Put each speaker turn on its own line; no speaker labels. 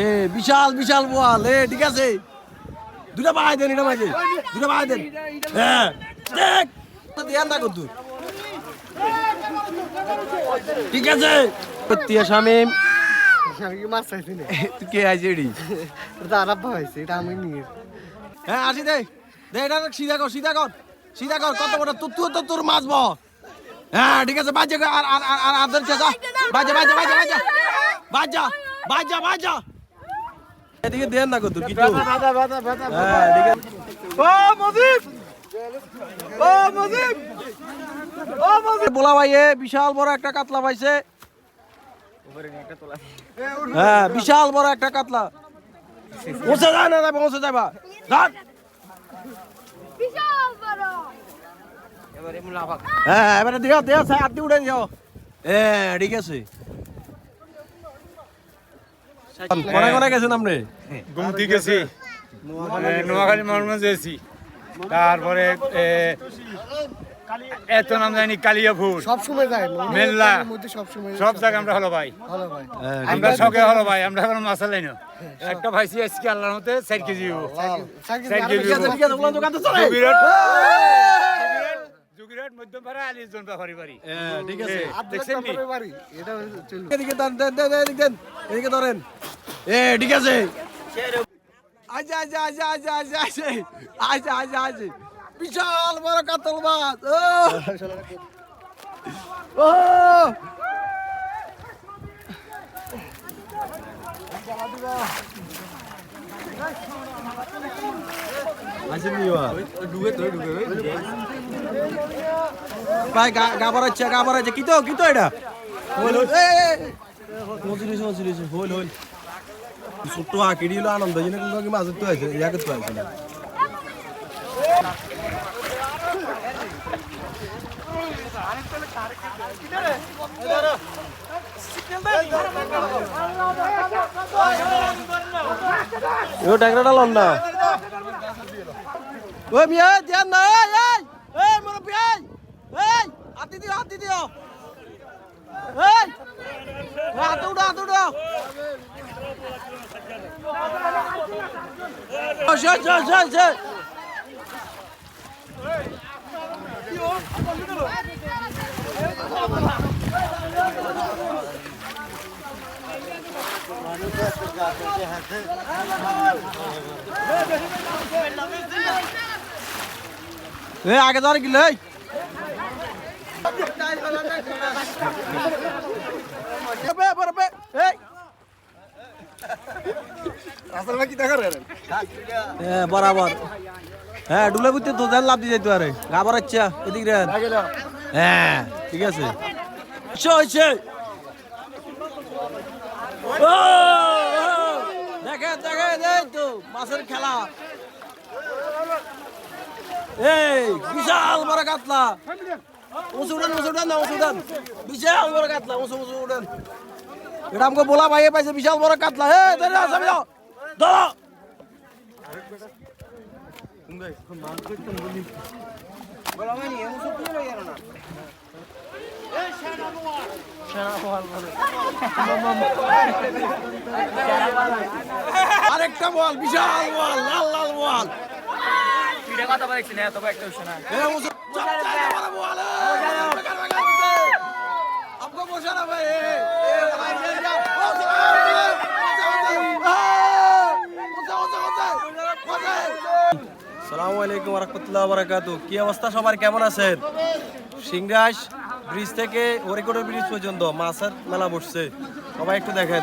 এ বিশাল বিশাল বোয়াল। এ ঠিক আছে। দুটা বাই দেন এটা মাঝে দুটা বাই দেন। হ্যাঁ। দেখ ধ্যান রাখো তুই ঠিক আছে। তিয়া শামিম
কি না
এডি?
এটা আরাব্বা হয়েছে এটা আমি নিয়ে।
হ্যাঁ আসি দে। দে এটা সিধা কর সিধা কর। সিধা কর কত বড় তুই তুই তো তোর মাছ বহ হ্যাঁ ঠিক আছে বাজে আর আর আর আর বাজে বাজে বাজে বাজে। বাজা বাজা বাজা। এদিকে দেন না কত কিছু।
বাদা বাদা বাদা
হ্যাঁ ঠিক ও মজিব ও মজিব ও মজিব বলা ভাই বিশাল বড় একটা কাতলা পাইছে। হ্যাঁ বিশাল বড় একটা কাতলা। পৌঁছে যায় না পৌঁছে যাবা। ধর হ্যাঁ এবারে দিও সাই হাত দিয়ে উড়ে দিও। এ ঠিক আছে।
কোনায় কোনায় তারপরে এত নাম জানি কালিয়াপুর।
সব সব
জায়গা আমরা হলো ভাই। আমরা শখে হলো ভাই আমরা কোনো মাছ লাই একটা ভাইছি আজকে আল্লাহর মতে চার কেজি বিরাট
ঠিক আছে।
দেখছেন
এদিকে ধরেন। এ ঠিক আছে। আচ্ছা আচ্ছা আচ্ছা আচ্ছা আচ্ছা আচ্ছা আচ্ছা আচ্ছা আচ্ছা বিশাল বড় কাতল মাছ ও। ভাই গা বাড়াচ্ছে গা বাড়াচ্ছে। কি তো কি তো এটা? হইল হইল হইল ছোট্ট আকিড়ি হলো আনন্দ জন্য কিন্তু মাছ তো আছে ইয়াকে তো না। ও না। ওই মিয়া ধ্যান না, এই এই মোর পিয়াই এই হাতি দিও হাতি দিও। এই হাতে উঠো সে সে সে সে এ আগে ধর গিলে এই। বে বে বে এই
আসলে ভাই কি দেখা রে
হ্যাঁ বরাবর। হ্যাঁ ডুলে বুঝতে লাভ দিয়ে যাইতে পারে গাবার আচ্ছা এদিক হ্যাঁ ঠিক আছে। ও, দেখে দেখে এই তো মাছের খেলা। এই বিশাল বড় কাতলা উঁচু উঠান উঁচু উঠান না উঁচু উঠান। বিশাল বড় কাতলা উঁচু উঁচু উঠান। এটা আমাকে বলা ভাইয়ে পাইছে বিশাল বড় কাতলা হে ধরে আসামি ধরো আরেকটা বল বিশাল বল লাল লাল বল। কথা বলছি না তবে একটা বিষয় না সালামু আলাইকুম রহমতুল্লাহ বারাকাতু কি অবস্থা সবার? কেমন আছেন? সিংরাজ ব্রিজ থেকে হরিকোটের ব্রিজ পর্যন্ত মাছের মেলা বসছে। সবাই একটু দেখেন।